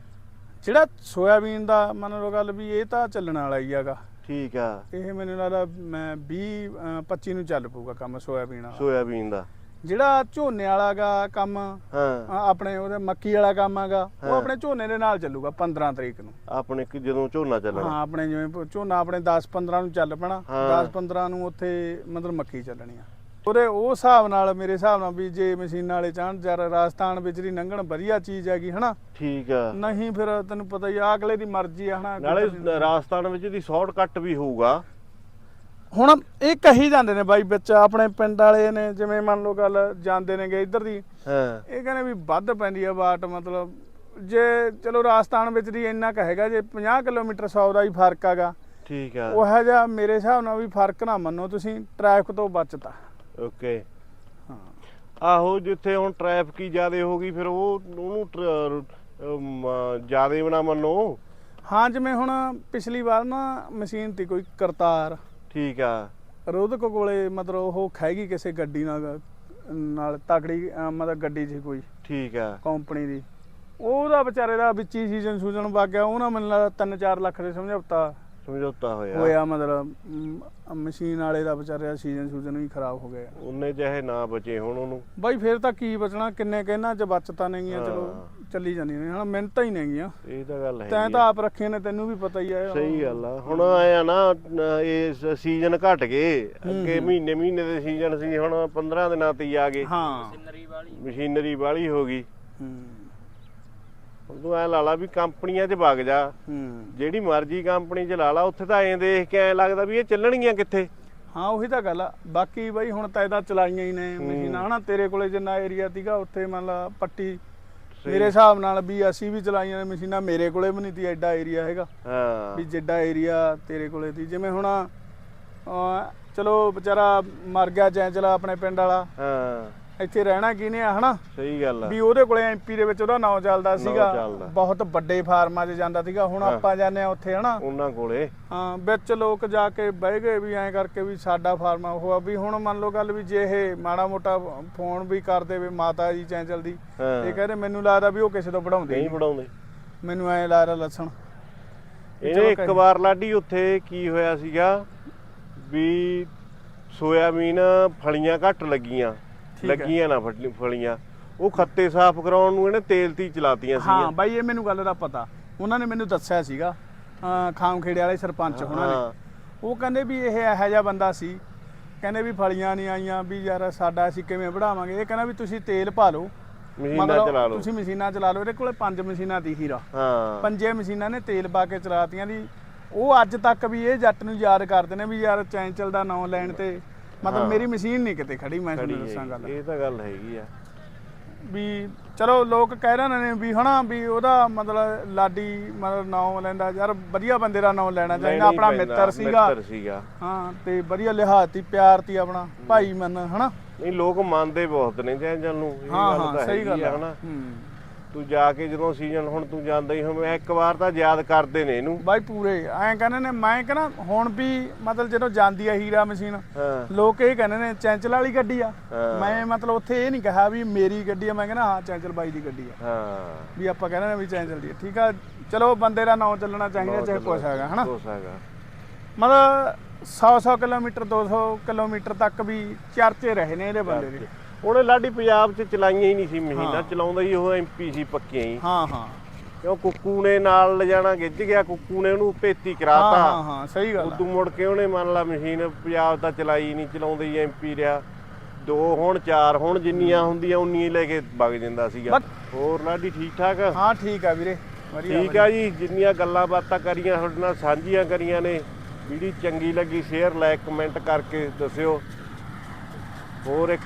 ਜਿਹੜਾ ਸੋਇਆਬੀਨ ਦਾ ਮੰਨ ਲਓ ਗੱਲ ਵੀ ਇਹ ਤਾਂ ਚੱਲਣ ਵਾਲਾ ਹੀ ਹੈਗਾ। ਠੀਕ ਆ। ਇਹ ਮੈਨੂੰ ਲੱਗਦਾ ਮੈਂ 20 ਅ, 25 ਨੂੰ ਚੱਲ ਪਊਗਾ ਕੰਮ ਸੋਇਆਬੀਨ ਵਾਲਾ। ਸੋਇਆਬੀਨ ਦਾ। ਜਿਹੜਾ ਝੋਨੇ ਵਾਲਾ ਗਾ ਕੰਮ ਹਾਂ। ਆਪਣੇ ਉਹਦੇ ਮੱਕੀ ਵਾਲਾ ਕੰਮ ਹੈਗਾ ਉਹ ਹਾਂ। ਆਪਣੇ ਝੋਨੇ ਦੇ ਨਾਲ ਚੱਲੂਗਾ 15 ਤਰੀਕ ਨੂੰ। ਆਪਣੇ ਕਿ ਜਦੋਂ ਝੋਨਾ ਚੱਲਣਾ। ਹਾਂ ਆਪਣੇ ਜਿਵੇਂ ਪ- ਝੋਨਾ ਆਪਣੇ 10 15 ਨੂੰ ਚੱਲ ਪੈਣਾ। ਹਾਂ। 10 15 ਨੂੰ ਉੱਥੇ ਮਤਲਬ ਮੱਕੀ ਚੱਲਣੀ ਆ। ਉਹਦੇ ਉਹ ਹਿਸਾਬ ਨਾਲ ਮੇਰੇ ਹਿਸਾਬ ਨਾਲ ਵੀ ਜੇ ਮਸ਼ੀਨਾਂ ਵਾਲੇ ਚਾਹਣ ਯਾਰ ਰਾਜਸਥਾਨ ਵਿੱਚ ਦੀ ਲੰਘਣ ਵਧੀਆ ਚੀਜ਼ ਹੈਗੀ ਹਨਾ? ਠੀਕ ਆ। ਨਹੀਂ ਫਿਰ ਤੈਨੂੰ ਪਤਾ ਹੀ ਆ ਅਗਲੇ ਦੀ ਮਰਜ਼ੀ ਆ ਹਨਾ? ਨਾਲੇ ਰਾਜਸਥਾਨ ਵਿੱਚ ਦੀ ਸ਼ਾਰਟਕਟ ਵੀ ਹੋਊਗਾ। ਹੁਣ ਇਹ ਕਹੀ ਜਾਂਦੇ ਨੇ ਬਾਈ ਵਿੱਚ ਆਪਣੇ ਪਿੰਡ ਵਾਲੇ ਨੇ ਜਿਵੇਂ ਮੰਨ ਲਓ ਗੱਲ ਜਾਂਦੇ ਨੇਗੇ ਇੱਧਰ ਦੀ। ਹਾਂ। ਇਹ ਕਹਿੰਦੇ ਵੀ ਵੱਧ ਪੈਂਦੀ ਆ ਬਾਟ ਮਤਲਬ ਜੇ ਚਲੋ ਰਾਜਸਥਾਨ ਵਿੱਚ ਦੀ ਇੰਨਾ ਕੁ ਹੈਗਾ ਜੇ 50 ਕਿਲੋਮੀਟਰ 100 ਦਾ ਹੀ ਫ਼ਰਕ ਹੈਗਾ। ਠੀਕ ਆ। ਉਹ ਜਿਹਾ ਮੇਰੇ ਹਿਸਾਬ ਨਾਲ ਵੀ ਫ਼ਰਕ ਨਾ ਮੰਨੋ ਤੁਸੀਂ ਟ੍ਰੈਫਿਕ ਤੋਂ ਬਚਤਾ। ਓਕੇ। ਹਾਂ ਆਹੋ ਜਿੱਥੇ ਹੁਣ ਟ੍ਰੈਫਿਕ ਹੀ ਜ਼ਿਆਦੇ ਹੋ ਗਈ ਫਿਰ ਉਹ ਉਹਨੂੰ ਜ਼ਿਆਦੇ ਬਣਾ ਮੰਨੋ। ਹਾਂ ਜਿਵੇਂ ਹੁਣ ਪਿਛਲੀ ਵਾਰ ਨਾ ਮਸ਼ੀਨ ਤੇ ਕੋਈ ਕਰਤਾਰ। ਠੀਕ ਆ। ਰੋਧਕ ਕੋਲੇ ਮਤਲਬ ਉਹ ਖਾਏਗੀ ਕਿਸੇ ਗੱਡੀ ਨਾਲ ਨਾਲ ਤਕੜੀ ਮਤਲਬ ਗੱਡੀ ਸੀ ਕੋਈ। ਠੀਕ ਆ। ਕੰਪਨੀ ਦੀ। ਉਹਦਾ ਵਿਚਾਰੇ ਦਾ ਵਿੱਚ ਹੀ ਸੀਜ਼ਨ ਸੂਜਨ ਵਗ ਗਿਆ। ਉਹਨਾਂ ਮੈਨੂੰ ਲੱਗਦਾ 3-4 ਲੱਖ ਦੇ ਸਮਝੌਤਾ। ਸਮਝੌਤਾ ਹੋਇਆ। ਹੋਇਆ ਮਤਲਬ ਮ, ਮਸ਼ੀਨ ਵਾਲੇ ਦਾ ਵਿਚਾਰੇ ਦਾ ਸੀਜ਼ਨ ਸੂਜਨ ਵੀ ਖਰਾਬ ਹੋ ਗਿਆ। ਉਹਨੇ ਚਾਹੇ ਨਾ ਬਚੇ ਹੁਣ ਉਹਨੂੰ। ਬਾਈ ਫੇਰ ਤਾਂ ਕੀ ਬਚਣਾ ਕਿੰਨੇ ਕਹਿਣਾ ਚ ਬਚਤਾ ਨਹੀਂਗੀਆਂ ਚਲੋ ਹਾਂ। ਚੱਲੀ ਜਾਂਦੀਆਂ ਨੇ ਹਣਾ ਮਿਹਨਤਾਂ ਹੀ ਨਹੀਂਗੀਆਂ ਇਹ ਤਾਂ ਗੱਲ ਹੈ ਤੈਂ ਤਾਂ ਆਪ ਰੱਖੇ ਨੇ ਤੈਨੂੰ ਵੀ ਪਤਾ ਹੀ ਆ। ਸਹੀ ਗੱਲ ਆ। ਹੁਣ ਆਇਆ ਨਾ ਇਹ ਸੀਜ਼ਨ ਘਟ ਗਏ। ਅੱਗੇ ਮਹੀਨੇ ਮਹੀਨੇ ਦੇ ਸੀਜ਼ਨ ਸੀ ਹੁਣ 15 ਦਿਨਾਂ ਤੇ ਹੀ ਆ ਗਏ। ਹਾਂ। ਮਸ਼ੀਨਰੀ ਵਾਲੀ ਹੋ ਗਈ। ਹੂੰ। ਹੁਣ ਤੂੰ ਐ ਲਾ ਲਾ ਵੀ ਕੰਪਨੀਆਂ 'ਚ ਵਗ ਜਾ। ਹੂੰ। ਜਿਹੜੀ ਮਰਜ਼ੀ ਕੰਪਨੀ 'ਚ ਲਾ ਲਾ ਉੱਥੇ ਤਾਂ ਐਂ ਦੇਖ ਕੇ ਐ ਲੱਗਦਾ ਵੀ ਇਹ ਚੱਲਣਗੀਆਂ ਕਿੱਥੇ? ਹਾਂ ਉਹੀ ਤਾਂ ਗੱਲ ਆ। ਬਾਕੀ ਬਾਈ ਹੁਣ ਤਾਂ ਇਹਦਾ ਚਲਾਈਆਂ ਹੀ ਨੇ ਮਸ਼ੀਨਾਂ। ਹਨਾ ਤੇਰੇ ਕੋਲੇ ਜਿੰਨਾ ਏਰੀਆ ਸੀਗਾ ਉੱਥੇ ਮੰਨ ਲਾ ਪੱਟੀ। ਮੇਰੇ ਹਿਸਾਬ ਨਾਲ ਵੀ ਅਸੀਂ ਵੀ ਚਲਾਈਆਂ ਨੇ ਮਸ਼ੀਨਾਂ ਮੇਰੇ ਕੋਲੇ ਵੀ ਨਹੀਂ ਤੀ ਐਡਾ ਏਰੀਆ ਹੈਗਾ। ਹਾਂ। ਵੀ ਜਿੱਡਾ ਏਰੀਆ ਤੇਰੇ ਕੋਲੇ ਸੀ। ਜਿਵੇਂ ਹੁਣ ਚਲੋ ਵਿਚਾਰਾ ਮਰ ਗਿਆ ਚੈਂਚਲਾ ਆਪਣੇ ਪਿੰਡ ਵਾਲਾ। ਹਾਂ। ਇੱਥੇ ਰਹਿਣਾ ਕਿਹਨੇ ਆ ਹਨਾ? ਸਹੀ ਗੱਲ ਆ। ਵੀ ਉਹਦੇ ਕੋਲੇ ਐਮਪੀ ਦੇ ਵਿੱਚ ਉਹਦਾ ਨਾਂ ਚੱਲਦਾ ਸੀਗਾ। ਚੱਲਦਾ। ਬਹੁਤ ਵੱਡੇ ਫਾਰਮਾਂ 'ਚ ਜਾਂਦਾ ਸੀਗਾ ਹੁਣ ਆਪਾਂ ਜਾਂਦੇ ਆ ਉੱਥੇ ਹਨਾ? ਉਹਨਾਂ ਕੋਲੇ। ਹਾਂ ਵਿੱਚ ਲੋਕ ਜਾ ਕੇ ਬਹਿ ਗਏ ਵੀ ਐਂ ਕਰਕੇ ਵੀ ਸਾਡਾ ਫਾਰਮ ਉਹ ਆ ਵੀ ਹੁਣ ਮੰਨ ਲਓ ਗੱਲ ਵੀ ਜੇ ਇਹ ਮਾੜਾ ਮੋਟਾ ਫੋਨ ਵੀ ਕਰ ਦੇਵੇ ਮਾਤਾ ਜੀ ਚੈਂਚਲ ਦੀ ਹਾਂ। ਇਹ ਕਹਿੰਦੇ ਮੈਨੂੰ ਲੱਗਦਾ ਵੀ ਉਹ ਕਿਸੇ ਤੋਂ ਪੜਾਉਂਦੇ ਨਹੀਂ ਪੜਾਉਂਦੇ ਮੈਨੂੰ ਐਂ ਲੱਗਦਾ ਲੱਸਣ ਇਹਨੇ ਇੱਕ ਵਾਰ ਲਾਡੀ ਉੱਥੇ ਕੀ ਹੋਇਆ ਸੀਗਾ ਵੀ ਸੋਇਆਬੀਨ ਫਲੀਆਂ ਘੱਟ ਲੱਗੀਆਂ। ਲੱਗੀਆਂ ਨਾ ਫਲੀ- ਫਲੀਆਂ। ਉਹ ਖੱਤੇ ਸਾਫ਼ ਕਰਾਉਣ ਨੂੰ ਇਹਨੇ ਤੇਲ ਤੀ ਚਲਾਤੀਆਂ ਹਾਂ ਬਾਈ ਇਹ ਮੈਨੂੰ ਗੱਲ ਦਾ ਪਤਾ। ਉਹਨਾਂ ਨੇ ਮੈਨੂੰ ਦੱਸਿਆ ਸੀਗਾ ਅਹ ਖਾਮ ਖੇੜੇ ਵਾਲੇ ਸਰਪੰਚ ਉਹਨਾਂ ਹਾਂ। ਨੇ। ਉਹ ਕਹਿੰਦੇ ਵੀ ਇਹ ਇਹੋ ਜਿਹਾ ਬੰਦਾ ਸੀ। ਕਹਿੰਦੇ ਵੀ ਫਲੀਆਂ ਨਹੀਂ ਆਈਆਂ ਵੀ ਯਾਰ ਸਾਡਾ ਅਸੀਂ ਕਿਵੇਂ ਵਧਾਵਾਂਗੇ? ਇਹ ਕਹਿੰਦਾ ਵੀ ਤੁਸੀਂ ਤੇਲ ਪਾ ਲਓ। ਮਸ਼ੀਨਾਂ ਚਲਾ ਲਓ। ਤੁਸੀਂ ਮਸ਼ੀਨਾਂ ਚਲਾ ਲਓ। ਇਹਦੇ ਕੋਲੇ ਪੰਜ ਮਸ਼ੀਨਾਂ ਦੀ ਹੀਰਾ। ਹਾਂ। ਪੰਜੇ ਮਸ਼ੀਨਾਂ ਨੇ ਤੇਲ ਪਾ ਕੇ ਚਲਾਤੀਆਂ ਦੀ। ਉਹ ਅੱਜ ਤੱਕ ਵੀ ਇਹ ਜੱਟ ਨੂੰ ਯਾਦ ਕਰਦੇ ਨੇ ਵੀ ਯਾਰ ਚੈਂਚਲ ਦਾ ਨਾਂ ਲੈਣ ਤੇ ਮਤਲਬ ਮੇਰੀ ਮਸ਼ੀਨ ਨਹੀਂ ਕਿਤੇ ਖੜੀ ਮੈਂ ਤੁਹਾਨੂੰ ਦੱਸਾਂ ਗੱਲ। ਇਹ ਤਾਂ ਗੱਲ ਹੈਗੀ ਆ। ਵੀ ਚਲੋ ਲੋਕ ਕਹਿ ਰਹੇ ਨੇ ਵੀ ਹਨਾ ਵੀ ਉਹਦਾ ਮਤਲਬ ਲਾਡੀ ਮਤਲਬ ਨਾਂ ਲੈਂਦਾ ਯਾਰ ਵਧੀਆ ਬੰਦੇ ਦਾ ਨਾਂ ਲੈਣਾ ਚਾਹੀਦਾ ਹੀ ਆਪਣਾ ਮਿੱਤਰ ਸੀਗਾ। ਮਿੱਤਰ ਸੀਗਾ। ਹਾਂ ਤੇ ਵਧੀਆ ਲਿਹਾਜ਼ ਤੀ ਪਿਆਰ ਤੀ ਆਪਣਾ ਭਾਈ ਮੰਨ ਹਨਾ? ਨਹੀਂ ਲੋਕ ਮੰਨਦੇ ਬਹੁਤ ਨੇ ਚੈਂਜਲ ਨੂੰ ਇਹ ਹਾਂ ਗੱਲ ਹਾਂ ਤਾਂ ਆ। ਹਨਾ? ਹੂੰ। ਤੂੰ ਜਾ ਕੇ ਜਦੋਂ ਸੀਜ਼ਨ ਹੁਣ ਤੂੰ ਜਾਂਦਾ ਹੀ ਹੋਵੇਂ ਇੱਕ ਵਾਰ ਤਾਂ ਯਾਦ ਕਰਦੇ ਨੇ ਇਹਨੂੰ। ਬਾਈ ਪੂਰੇ ਐਂ ਕਹਿੰਦੇ ਨੇ ਮੈਂ ਕਹਿੰਦਾ ਹੁਣ ਵੀ ਮਤਲਬ ਜਦੋਂ ਜਾਂਦੀ ਆ ਹੀਰਾ ਮਸ਼ੀਨ ਹਾਂ। ਲੋਕ ਇਹ ਕਹਿੰਦੇ ਨੇ ਚੈਂਚਲ ਵਾਲੀ ਗੱਡੀ ਆ। ਮੈਂ ਮਤਲਬ ਉੱਥੇ ਇਹ ਨਹੀਂ ਕਿਹਾ ਵੀ ਮੇਰੀ ਗੱਡੀ ਆ ਮੈਂ ਕਹਿੰਦਾ ਹਾਂ ਚੈਂਚਲ ਬਾਈ ਦੀ ਗੱਡੀ ਆ। ਹਾਂ। ਵੀ ਆਪਾਂ ਕਹਿੰਦੇ ਨੇ ਵੀ ਚੈਂਚਲ ਦੀ ਠੀਕ ਆ ਚਲੋ ਬੰਦੇ ਦਾ ਨਾਂ ਚੱਲਣਾ ਚਾਹੀਦਾ ਚਾਹੇ ਕੁਛ ਹੈਗਾ ਹਨਾ? ਕੁਛ ਹੈਗਾ। ਮਤਲਬ 100-100 ਕਿਲੋਮੀਟਰ 200 ਕਿਲੋਮੀਟਰ ਤੱਕ ਵੀ ਚਰਚੇ ਰਹੇ ਨੇ ਇਹਦੇ ਬੰਦੇ ਦੇ। ਉਹਨੇ ਲਾਡੀ ਪੰਜਾਬ 'ਚ ਚਲਾਈਆਂ ਹੀ ਨਹੀਂ ਸੀ ਮਸ਼ੀਨਾਂ ਚਲਾਉਂਦਾ ਹੀ ਉਹ ਐਮਪੀ ਸੀ ਪੱਕੀਆਂ ਹੀ। ਹਾਂ ਹਾਂ। ਕਿਉਂ ਕੁੱਕੂ ਨੇ ਨਾਲ ਲਿਜਾਣਾ ਗਿੱਜ ਗਿਆ ਕੁੱਕੂ ਨੇ ਉਹਨੂੰ ਭੇਤੀ ਕਰਾਤਾ। ਹਾਂ ਹਾਂ ਸਹੀ ਗੱਲ। ਉਦੋਂ ਮੁੜ ਕੇ ਉਹਨੇ ਮੰਨ ਲਾ ਮਸ਼ੀਨ ਪੰਜਾਬ ਤਾਂ ਚਲਾਈ ਨਹੀਂ ਚਲਾਉਂਦੇ ਹੀ ਐਮਪੀ ਰਿਆ ਦੋ ਹੁਣ ਚਾਰ ਹੁਣ ਜਿੰਨੀਆਂ ਹੁੰਦੀਆਂ ਉਨੀਆਂ ਹੀ ਲੈ ਕੇ ਵਗ ਜਾਂਦਾ ਸੀਗਾ। ਹੋਰ ਲਾਡੀ ਠੀਕ ਠਾਕ ਹਾਂ ਠੀਕ ਆ ਵੀਰੇ। ਠੀਕ ਆ ਜੀ ਜਿੰਨੀਆਂ ਗੱਲਾਂ ਬਾਤਾਂ ਕਰੀਆਂ ਤੁਹਾਡੇ ਨਾਲ ਸਾਂਝੀਆਂ ਕਰੀਆਂ ਨੇ। ਵੀਡੀਓ ਚੰਗੀ ਲੱਗੀ ਸ਼ੇਅਰ ਲਾਈਕ ਕਮੈਂਟ ਕਰਕੇ ਦੱਸਿਓ। ਹੋਰ ਇੱਕ